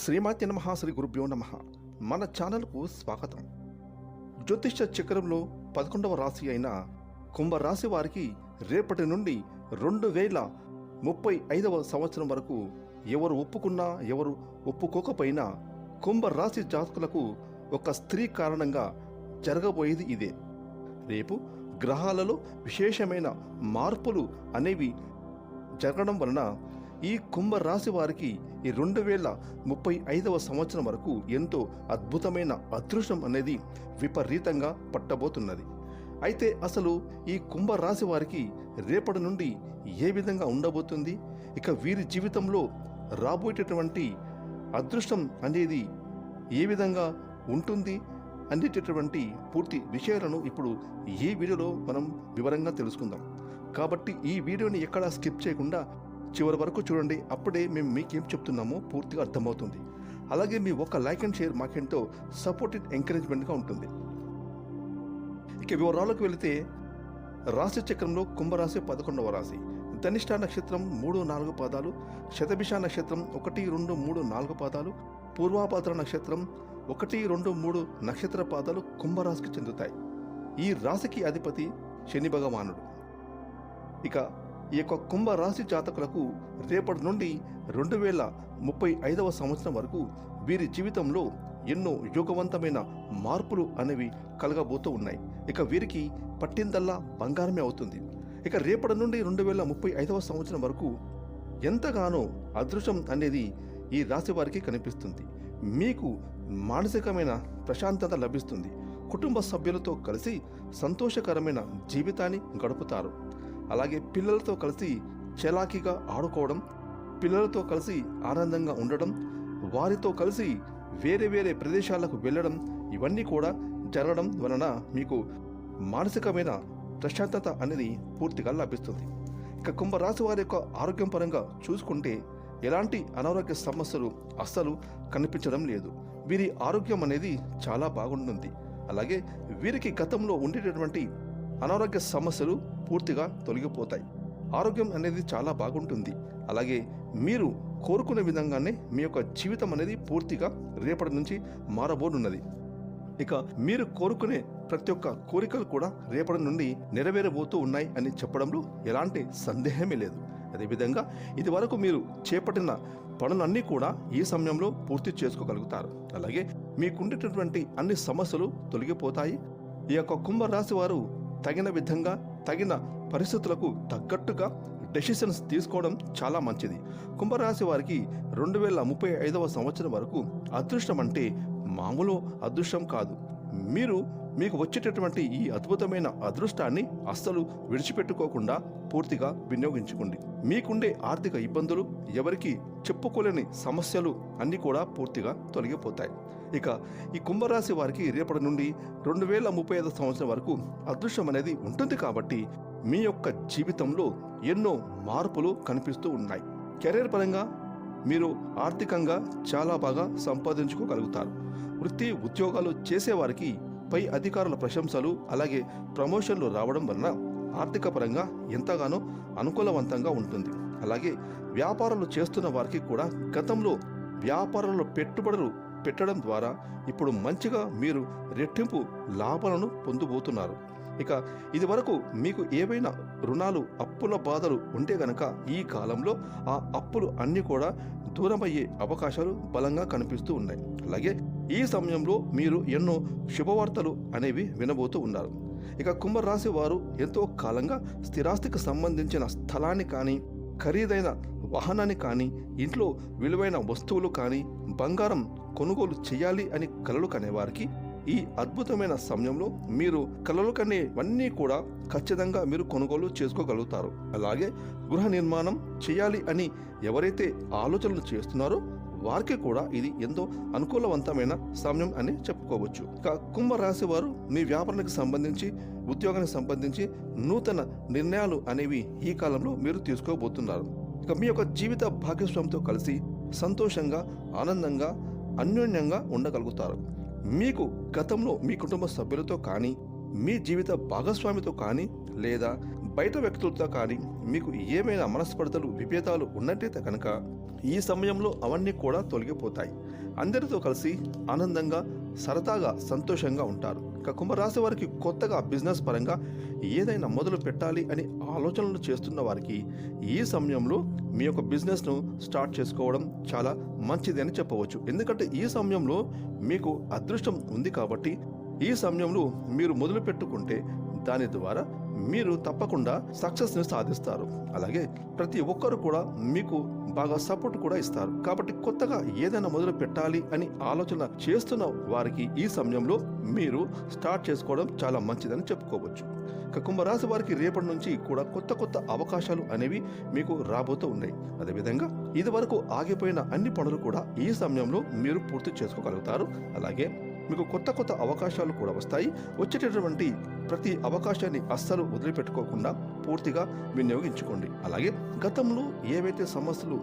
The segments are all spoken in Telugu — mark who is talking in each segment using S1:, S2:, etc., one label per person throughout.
S1: శ్రీమాతి నమ. శ్రీ గురుభ్యో నమ మన ఛానల్కు స్వాగతం. జ్యోతిష చక్రంలో పదకొండవ రాశి అయిన కుంభరాశి వారికి రేపటి నుండి రెండు వేల ముప్పై ఐదవ సంవత్సరం వరకు ఎవరు ఒప్పుకున్నా ఎవరు ఒప్పుకోకపోయినా కుంభరాశి జాతకులకు ఒక స్త్రీ కారణంగా జరగబోయేది ఇదే. రేపు గ్రహాలలో విశేషమైన మార్పులు అనేవి జరగడం వలన ఈ కుంభరాశి వారికి ఈ రెండు వేల ముప్పై ఐదవ సంవత్సరం వరకు ఎంతో అద్భుతమైన అదృష్టం అనేది విపరీతంగా పట్టబోతున్నది. అయితే అసలు ఈ కుంభరాశి వారికి రేపటి నుండి ఏ విధంగా ఉండబోతుంది? ఇక వీరి జీవితంలో రాబోయేటటువంటి అదృష్టం అనేది ఏ విధంగా ఉంటుంది? అనేటటువంటి పూర్తి విషయాలను ఇప్పుడు ఈ వీడియోలో మనం వివరంగా తెలుసుకుందాం. కాబట్టి ఈ వీడియోని ఎక్కడా స్కిప్ చేయకుండా చివరి వరకు చూడండి అప్పుడే మేము మీకేం చెప్తున్నామో పూర్తిగా అర్థమవుతుంది. అలాగే మీ ఒక లైక్ అండ్ షేర్ మాకెంతో సపోర్టెడ్ ఎంకరేజ్మెంట్గా ఉంటుంది. ఇక వివరాలకు వెళితే రాశి చక్రంలో కుంభరాశి పదకొండవ రాశి. ధనిష్ట నక్షత్రం మూడు నాలుగు పాదాలు శతభిష నక్షత్రం ఒకటి రెండు మూడు నాలుగు పాదాలు పూర్వాపాత్ర నక్షత్రం ఒకటి రెండు మూడు నక్షత్ర పాదాలు కుంభరాశికి చెందుతాయి. ఈ రాశికి అధిపతి శని భగవానుడు. ఇక ఈ యొక్క కుంభరాశి జాతకులకు రేపటి నుండి రెండు వేల ముప్పై ఐదవ సంవత్సరం వరకు వీరి జీవితంలో ఎన్నో యోగవంతమైన మార్పులు అనేవి కలగబోతూ ఉన్నాయి. ఇక వీరికి పట్టిందల్లా బంగారమే అవుతుంది. ఇక రేపటి నుండి రెండు వేల ముప్పై ఐదవ సంవత్సరం వరకు ఎంతగానో అదృష్టం అనేది ఈ రాశి వారికి కనిపిస్తుంది. మీకు మానసికమైన ప్రశాంతత లభిస్తుంది. కుటుంబ సభ్యులతో కలిసి సంతోషకరమైన జీవితాన్ని గడుపుతారు. అలాగే పిల్లలతో కలిసి చలాకీగా ఆడుకోవడం పిల్లలతో కలిసి ఆనందంగా ఉండడం వారితో కలిసి వేరే వేరే ప్రదేశాలకు వెళ్ళడం ఇవన్నీ కూడా జరగడం వలన మీకు మానసికమైన ప్రశాంతత అనేది పూర్తిగా లభిస్తుంది. ఇక కుంభరాశి వారి యొక్క ఆరోగ్యం పరంగా చూసుకుంటే ఎలాంటి అనారోగ్య సమస్యలు అస్సలు కనిపించడం లేదు. వీరి ఆరోగ్యం అనేది చాలా బాగుంటుంది. అలాగే వీరికి గతంలో ఉండేటటువంటి అనారోగ్య సమస్యలు పూర్తిగా తొలగిపోతాయి. ఆరోగ్యం అనేది చాలా బాగుంటుంది. అలాగే మీరు కోరుకునే విధంగానే మీ యొక్క జీవితం అనేది పూర్తిగా రేపటి నుంచి మారబోనున్నది. ఇక మీరు కోరుకునే ప్రతి ఒక్క కోరికలు కూడా రేపటి నుండి నెరవేరబోతూ ఉన్నాయి అని చెప్పడంలో ఎలాంటి సందేహమే లేదు. అదేవిధంగా ఇది వరకు మీరు చేపట్టిన పనులన్నీ కూడా ఈ సమయంలో పూర్తి చేసుకోగలుగుతారు. అలాగే మీకుండేటటువంటి అన్ని సమస్యలు తొలగిపోతాయి. ఈ యొక్క కుంభరాశి వారు తగిన విధంగా తగిన పరిస్థితులకు తగ్గట్టుగా డెసిషన్స్ తీసుకోవడం చాలా మంచిది. కుంభరాశి వారికి రెండు వేల ముప్పై ఐదవ సంవత్సరం వరకు అదృష్టం అంటే మామూలు అదృష్టం కాదు. మీరు మీకు వచ్చేటటువంటి ఈ అద్భుతమైన అదృష్టాన్ని అస్సలు విడిచిపెట్టుకోకుండా పూర్తిగా వినియోగించుకోండి. మీకుండే ఆర్థిక ఇబ్బందులు ఎవరికి చెప్పుకోలేని సమస్యలు అన్నీ కూడా పూర్తిగా తొలగిపోతాయి. ఇక ఈ కుంభరాశి వారికి రేపటి నుండి రెండు వేల ముప్పై ఐదు సంవత్సరం వరకు అదృష్టం అనేది ఉంటుంది కాబట్టి మీ యొక్క జీవితంలో ఎన్నో మార్పులు కనిపిస్తూ ఉన్నాయి. కెరీర్ పరంగా మీరు ఆర్థికంగా చాలా బాగా సంపాదించుకోగలుగుతారు. వృత్తి ఉద్యోగాలు చేసేవారికి పై అధికారుల ప్రశంసలు అలాగే ప్రమోషన్లు రావడం వలన ఆర్థిక పరంగా ఎంతగానో అనుకూలవంతంగా ఉంటుంది. అలాగే వ్యాపారాలు చేస్తున్న వారికి కూడా గతంలో వ్యాపారంలో పెట్టుబడులు పెట్టడం ద్వారా ఇప్పుడు మంచిగా మీరు రెట్టింపు లాభాలను పొందబోతున్నారు. ఇక ఇది వరకు మీకు ఏవైనా రుణాలు అప్పుల బాధలు ఉంటే గనక ఈ కాలంలో ఆ అప్పులు అన్నీ కూడా దూరమయ్యే అవకాశాలు బలంగా కనిపిస్తూ ఉన్నాయి. అలాగే ఈ సమయంలో మీరు ఎన్నో శుభవార్తలు అనేవి వినబోతూ ఉన్నారు. ఇక కుంభరాశి వారు ఎంతో కాలంగా స్థిరాస్తికి సంబంధించిన స్థలాన్ని కానీ ఖరీదైన వాహనాన్ని కానీ ఇంట్లో విలువైన వస్తువులు కానీ బంగారం కొనుగోలు చేయాలి అని కలలు కనేవారికి ఈ అద్భుతమైన సమయంలో మీరు కలలు కనేవన్నీ కూడా ఖచ్చితంగా మీరు కొనుగోలు చేసుకోగలుగుతారు. అలాగే గృహ నిర్మాణం చేయాలి అని ఎవరైతే ఆలోచనలు చేస్తున్నారో వారికి కూడా ఇది ఎంతో అనుకూలవంతమైన సమయం అని చెప్పుకోవచ్చు. ఇక కుంభరాశి వారు మీ వ్యాపారానికి సంబంధించి ఉద్యోగానికి సంబంధించి నూతన నిర్ణయాలు అనేవి ఈ కాలంలో మీరు తీసుకోబోతున్నారు. మీ యొక్క జీవిత భాగస్వామితో కలిసి సంతోషంగా ఆనందంగా అన్యోన్యంగా ఉండగలుగుతారు. మీకు గతంలో మీ కుటుంబ సభ్యులతో కానీ మీ జీవిత భాగస్వామితో కానీ లేదా బయట వ్యక్తులతో కానీ మీకు ఏమైనా మనస్పర్ధలు విభేదాలు ఉన్నట్టయితే కనుక ఈ సమయంలో అవన్నీ కూడా తొలగిపోతాయి. అందరితో కలిసి ఆనందంగా సరదాగా సంతోషంగా ఉంటారు. ఇక కుంభరాశి వారికి కొత్తగా బిజినెస్ పరంగా ఏదైనా మొదలు పెట్టాలి అని ఆలోచనలు చేస్తున్న వారికి ఈ సమయంలో మీ యొక్క బిజినెస్ను స్టార్ట్ చేసుకోవడం చాలా మంచిది అని చెప్పవచ్చు. ఎందుకంటే ఈ సమయంలో మీకు అదృష్టం ఉంది కాబట్టి ఈ సమయంలో మీరు మొదలు పెట్టుకుంటే దాని ద్వారా మీరు తప్పకుండా సక్సెస్ని సాధిస్తారు. అలాగే ప్రతి ఒక్కరు కూడా మీకు బాగా సపోర్ట్ కూడా ఇస్తారు. కాబట్టి కొత్తగా ఏదైనా మొదలు పెట్టాలి అని ఆలోచన చేస్తున్న వారికి ఈ సమయంలో మీరు స్టార్ట్ చేసుకోవడం చాలా మంచిదని చెప్పుకోవచ్చు. ఇక కుంభరాశి వారికి రేపటి నుంచి కూడా కొత్త కొత్త అవకాశాలు అనేవి మీకు రాబోతూ ఉన్నాయి. అదేవిధంగా ఇది వరకు ఆగిపోయిన అన్ని పనులు కూడా ఈ సమయంలో మీరు పూర్తి చేసుకోగలుగుతారు. అలాగే మీకు కొత్త కొత్త అవకాశాలు కూడా వస్తాయి. వచ్చేటటువంటి ప్రతి అవకాశాన్ని అస్సలు వదిలిపెట్టుకోకుండా పూర్తిగా వినియోగించుకోండి. అలాగే గతంలో ఏవైతే సమస్యలు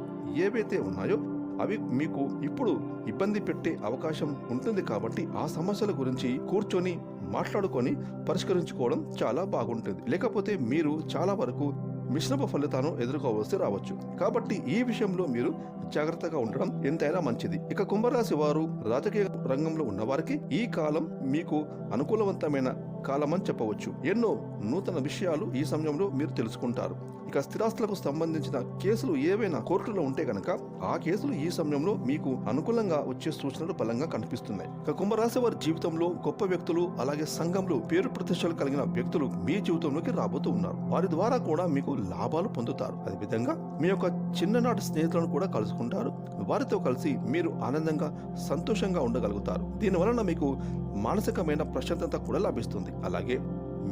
S1: ఏవైతే ఉన్నాయో అవి మీకు ఇప్పుడు ఇబ్బంది పెట్టే అవకాశం ఉంటుంది కాబట్టి ఆ సమస్యల గురించి కూర్చొని మాట్లాడుకొని పరిష్కరించుకోవడం చాలా బాగుంటుంది. లేకపోతే మీరు చాలా వరకు మిశ్రమ ఫలితాలను ఎదుర్కోవలసి రావచ్చు. కాబట్టి ఈ విషయంలో మీరు జాగ్రత్తగా ఉండడం ఎంతైనా మంచిది. ఇక కుంభరాశి వారు రాజకీయ రంగంలో ఉన్నవారికి ఈ కాలం మీకు అనుకూలవంతమైన కాలమని చెప్పవచ్చు. ఎన్నో నూతన విషయాలు ఈ సమయంలో మీరు తెలుసుకుంటారు. ఇక స్థిరాస్తులకు సంబంధించిన కేసులు ఏవైనా కోర్టులో ఉంటే గనక ఆ కేసులు ఈ సమయంలో మీకు అనుకూలంగా వచ్చే సూచనలు బలంగా కనిపిస్తున్నాయి. ఇక కుంభరాశి వారి జీవితంలో గొప్ప వ్యక్తులు అలాగే సంఘంలో పేరు ప్రతిష్టలు కలిగిన వ్యక్తులు మీ జీవితంలోకి రాబోతూ ఉన్నారు. వారి ద్వారా కూడా మీకు లాభాలు పొందుతారు. అదేవిధంగా మీ యొక్క చిన్ననాటి స్నేహితులను కూడా కలుసుకుంటారు. వారితో కలిసి మీరు ఆనందంగా సంతోషంగా ఉండగలుగుతారు. దీని వలన మీకు మానసికమైన ప్రశాంతత కూడా లభిస్తుంది. అలాగే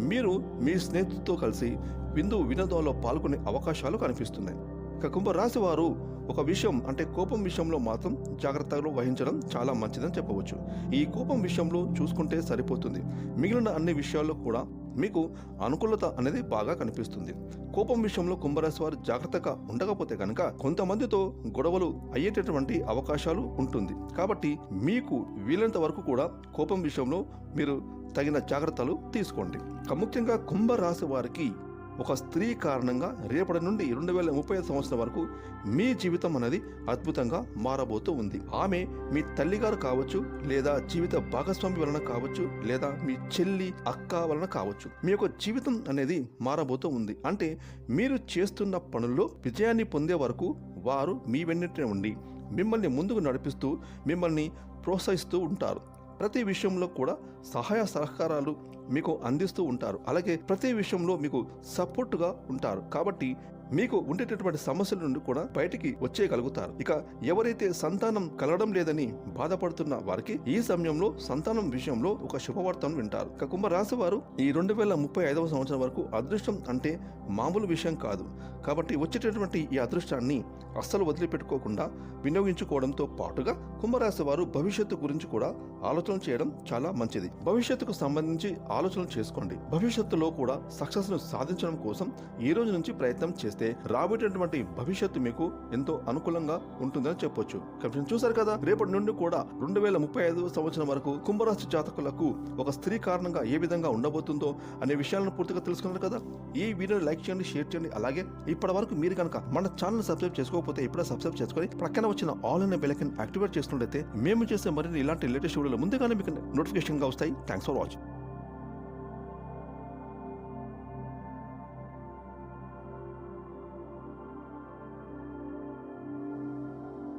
S1: మీరు మీ స్నేహితులతో కలిసి విందు వినోదంలో పాల్గొనే అవకాశాలు కనిపిస్తున్నాయి. ఇక కుంభరాశి వారు ఒక విషయం అంటే కోపం విషయంలో మాత్రం జాగ్రత్తలు వహించడం చాలా మంచిదని చెప్పవచ్చు. ఈ కోపం విషయంలో చూసుకుంటే సరిపోతుంది. మిగిలిన అన్ని విషయాల్లో కూడా మీకు అనుకూలత అనేది బాగా కనిపిస్తుంది. కోపం విషయంలో కుంభరాశి వారు జాగ్రత్తగా ఉండకపోతే కనుక కొంతమందితో గొడవలు అయ్యేటటువంటి అవకాశాలు ఉంటుంది. కాబట్టి మీకు వీలైనంత వరకు కూడా కోపం విషయంలో మీరు తగిన జాగ్రత్తలు తీసుకోండి. ముఖ్యంగా కుంభరాశి వారికి ఒక స్త్రీ కారణంగా రేపటి నుండి రెండు వేల ముప్పై ఐదు సంవత్సరం వరకు మీ జీవితం అనేది అద్భుతంగా మారబోతూ ఉంది. ఆమె మీ తల్లిగారు కావచ్చు లేదా జీవిత భాగస్వామి వలన కావచ్చు లేదా మీ చెల్లి అక్క వలన కావచ్చు. మీ యొక్క జీవితం అనేది మారబోతూ ఉంది. అంటే మీరు చేస్తున్న పనుల్లో విజయాన్ని పొందే వరకు వారు మీ వెన్నిటిని ఉండి మిమ్మల్ని ముందుకు నడిపిస్తూ మిమ్మల్ని ప్రోత్సహిస్తూ ఉంటారు. ప్రతి విషయంలో కూడా సహాయ సహకారాలు మీకు అందిస్తూ ఉంటారు. అలాగే ప్రతి విషయంలో మీకు సపోర్ట్గా ఉంటారు. కాబట్టి మీకు ఉండేటటువంటి సమస్యల నుండి కూడా బయటికి వచ్చేయగలుగుతారు. ఇక ఎవరైతే సంతానం కలగడం లేదని బాధపడుతున్న వారికి ఈ సమయంలో సంతానం విషయంలో ఒక శుభవార్తను వింటారు. ఇక కుంభరాశి వారు ఈ రెండు వేల ముప్పై ఐదవ సంవత్సరం వరకు అదృష్టం అంటే మామూలు విషయం కాదు. కాబట్టి వచ్చేటటువంటి ఈ అదృష్టాన్ని అస్సలు వదిలిపెట్టుకోకుండా వినియోగించుకోవడంతో పాటుగా కుంభరాశి వారు భవిష్యత్తు గురించి కూడా ఆలోచన చేయడం చాలా మంచిది. భవిష్యత్తుకు సంబంధించి ఆలోచనలు చేసుకోండి. భవిష్యత్తులో కూడా సక్సెస్ను సాధించడం కోసం ఈ రోజు నుంచి ప్రయత్నం చేస్తే రాబోయేటటువంటి భవిష్యత్తు మీకు ఎంతో అనుకూలంగా ఉంటుందని చెప్పొచ్చు. కమిషన్ చూసారు కదా? రేపటి నుండి కూడా రెండు వేల ముప్పై ఐదు సంవత్సరం వరకు కుంభరాశి జాతకులకు ఒక స్త్రీ కారణంగా ఏ విధంగా ఉండబోతుందో అనే విషయాలను పూర్తిగా తెలుసుకున్నారు కదా? ఈ వీడియో లైక్ చేయండి షేర్ చేయండి. అలాగే ఇప్పటి వరకు మీరు కనుక మన ఛానల్ సబ్స్క్రైబ్ చేసుకోకపోతే ఇప్పుడే సబ్స్క్రైబ్ చేసుకొని ప్రక్కన వచ్చిన ఆల్ అనే బెలకన్ యాక్టివేట్ చేసుకున్నట్లయితే మేము చేసే మరిన్ని ఇలాంటి లేటెస్ట్ వీడియోలు ముందుగానే మీకు నోటిఫికేషన్గా వస్తాయి. Thanks for watching.